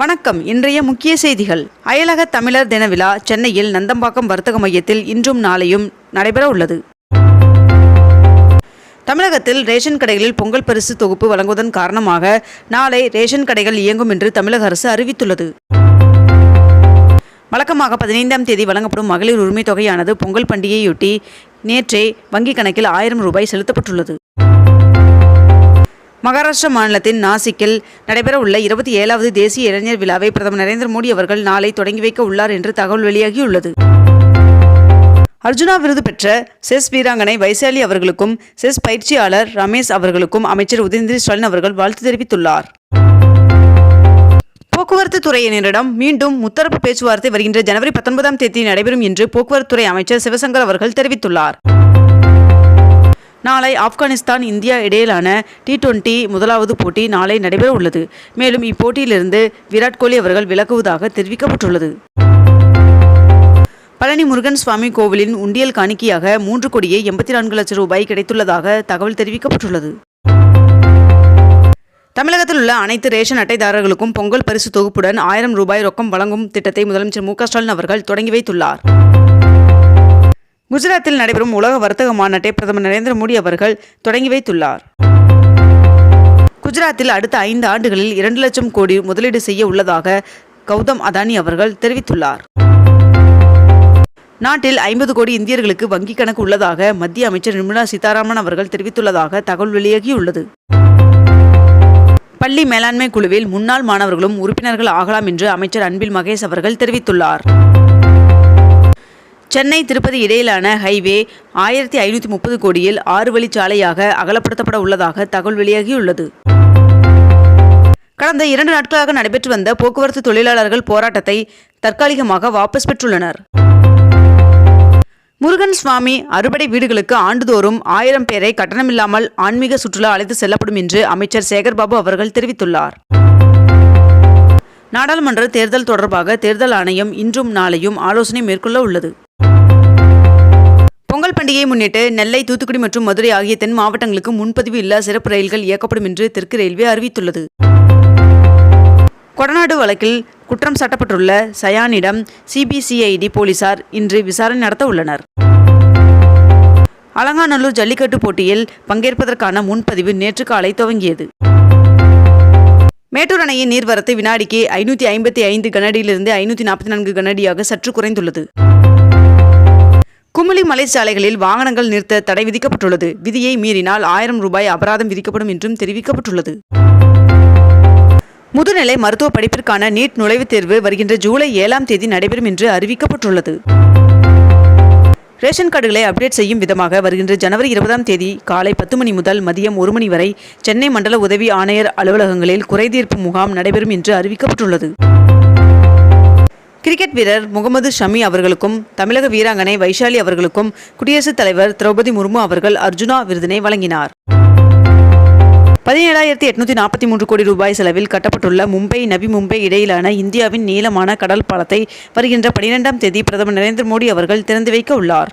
வணக்கம். இன்றைய முக்கிய செய்திகள். அயலக தமிழர் தின விழா சென்னையில் நந்தம்பாக்கம் வர்த்தக மையத்தில் இன்றும் நாளையும் நடைபெற உள்ளது. தமிழகத்தில் ரேஷன் கடைகளில் பொங்கல் பரிசு தொகுப்பு வழங்குவதன் காரணமாக நாளை ரேஷன் கடைகள் இயங்கும் என்று தமிழக அரசு அறிவித்துள்ளது. வழக்கமாக பதினைந்தாம் தேதி வழங்கப்படும் மகளிர் உரிமை தொகையானது பொங்கல் பண்டிகையொட்டி நேற்றே வங்கிக் கணக்கில் ஆயிரம் ரூபாய் செலுத்தப்பட்டுள்ளது. மகாராஷ்டிரா மாநிலத்தின் நாசிக்கில் நடைபெறவுள்ள இருபத்தி ஏழாவது தேசிய இளைஞர் விழாவை பிரதமர் நரேந்திர மோடி அவர்கள் நாளை தொடங்கி வைக்க உள்ளார் என்று தகவல் வெளியாகியுள்ளது. அர்ஜுனா விருது பெற்ற செஸ் வீராங்கனை வைசாலி அவர்களுக்கும் செஸ் பயிற்சியாளர் ரமேஷ் அவர்களுக்கும் அமைச்சர் உதயநிதி ஸ்டாலின் அவர்கள் வாழ்த்து தெரிவித்துள்ளார். போக்குவரத்து துறையினரிடம் மீண்டும் முத்தரப்பு பேச்சுவார்த்தை வருகின்ற ஜனவரி பத்தொன்பதாம் தேதி நடைபெறும் என்று போக்குவரத்துறை அமைச்சர் சிவசங்கர் அவர்கள் தெரிவித்துள்ளார். நாளை ஆப்கானிஸ்தான் இந்தியா இடையிலான டி டுவெண்டி முதலாவது போட்டி நாளை நடைபெற உள்ளது. மேலும் இப்போட்டியிலிருந்து விராட் கோலி அவர்கள் விலகுவதாக தெரிவிக்கப்பட்டுள்ளது. பழனி முருகன் சுவாமி கோவிலின் உண்டியல் காணிக்கையாக மூன்று கோடியே எண்பத்தி நான்கு லட்சம் ரூபாய் கிடைத்துள்ளதாக தகவல் தெரிவிக்கப்பட்டுள்ளது. தமிழகத்தில் உள்ள அனைத்து ரேஷன் அட்டைதாரர்களுக்கும் பொங்கல் பரிசு தொகுப்புடன் ஆயிரம் ரூபாய் ரொக்கம் வழங்கும் திட்டத்தை முதலமைச்சர் மு க ஸ்டாலின் அவர்கள் தொடங்கி வைத்துள்ளார். குஜராத்தில் நடைபெறும் உலக வர்த்தக மாநாட்டை பிரதமர் நரேந்திர மோடி அவர்கள் தொடங்கி வைத்துள்ளார். குஜராத்தில் அடுத்த ஐந்து ஆண்டுகளில் இரண்டு லட்சம் கோடி முதலீடு செய்ய உள்ளதாக கௌதம் அதானி அவர்கள் தெரிவித்துள்ளார். நாட்டில் ஐம்பது கோடி இந்தியர்களுக்கு வங்கிக் கணக்கு உள்ளதாக மத்திய அமைச்சர் நிர்மலா சீதாராமன் அவர்கள் தெரிவித்துள்ளதாக தகவல் வெளியாகியுள்ளது. பள்ளி மேலாண்மை குழுவில் முன்னாள் மாணவர்களும் உறுப்பினர்கள் ஆகலாம் என்று அமைச்சர் அன்பில் மகேஷ் அவர்கள் தெரிவித்துள்ளார். சென்னை திருப்பதி இடையிலான ஹைவே ஆயிரத்தி ஐநூற்றி முப்பது கோடியில் ஆறு வழிச்சாலையாக அகலப்படுத்தப்பட உள்ளதாக தகவல் வெளியாகியுள்ளது. கடந்த இரண்டு நாட்களாக நடைபெற்று வந்த போக்குவரத்து தொழிலாளர்கள் போராட்டத்தை தற்காலிகமாக வாபஸ் பெற்றுள்ளனர். முருகன் சுவாமி அறுபடை வீடுகளுக்கு ஆண்டுதோறும் ஆயிரம் பேரை கட்டணமில்லாமல் ஆன்மீக சுற்றுலா அழைத்து செல்லப்படும் என்று அமைச்சர் சேகர்பாபு அவர்கள் தெரிவித்துள்ளார். நாடாளுமன்ற தேர்தல் தொடர்பாக தேர்தல் ஆணையம் இன்றும் நாளையும் ஆலோசனை மேற்கொள்ள உள்ளது. பொங்கல் பண்டிகையை முன்னிட்டு நெல்லை தூத்துக்குடி மற்றும் மதுரை ஆகிய தென் மாவட்டங்களுக்கு முன்பதிவு இல்லா சிறப்பு ரயில்கள் இயக்கப்படும் என்று தெற்கு ரயில்வே அறிவித்துள்ளது. கொடநாடு வழக்கில் குற்றம் சாட்டப்பட்டுள்ள சயானிடம் சிபிசிஐடி போலீசார் இன்று விசாரணை நடத்த உள்ளனர். அலங்காநல்லூர் ஜல்லிக்கட்டு போட்டியில் பங்கேற்பதற்கான முன்பதிவு நேற்று காலை துவங்கியது. மேட்டூர் அணையின் நீர்வரத்து வினாடிக்கு ஐநூற்றி ஐம்பத்தி ஐந்து கனடியிலிருந்து ஐநூற்றி நாற்பத்தி நான்கு கனடியாக சற்று குறைந்துள்ளது. மலை சாலைகளில் வாகனங்கள் நிறுத்த தடை விதிக்கப்பட்டுள்ளது. விதியை மீறினால் ஆயிரம் ரூபாய் அபராதம் விதிக்கப்படும் என்றும் தெரிவிக்கப்பட்டுள்ளது. முதுநிலை மருத்துவ படிப்பிற்கான நீட் நுழைவுத் தேர்வு வருகின்ற ஜூலை ஏழாம் தேதி நடைபெறும் என்று அறிவிக்கப்பட்டுள்ளது. ரேஷன் கார்டுகளை அப்டேட் செய்யும் விதமாக வருகின்ற ஜனவரி இருபதாம் தேதி காலை பத்து மணி முதல் மதியம் ஒரு மணி வரை சென்னை மண்டல உதவி ஆணையர் அலுவலகங்களில் குறைதீர்ப்பு முகாம் நடைபெறும் என்று அறிவிக்கப்பட்டுள்ளது. கிரிக்கெட் வீரர் முகமது ஷமி அவர்களுக்கும் தமிழக வீராங்கனை வைஷாலி அவர்களுக்கும் குடியரசுத் தலைவர் திரௌபதி முர்மு அவர்கள் அர்ஜுனா விருதினை வழங்கினார். பதினேழாயிரத்தி எட்நூத்தி நாற்பத்தி மூன்று கோடி ரூபாய் செலவில் கட்டப்பட்டுள்ள மும்பை நபி மும்பை இடையிலான இந்தியாவின் நீளமான கடல் பாலத்தை வருகின்ற பனிரெண்டாம் தேதி பிரதமர் நரேந்திர மோடி அவர்கள் திறந்து வைக்க உள்ளார்.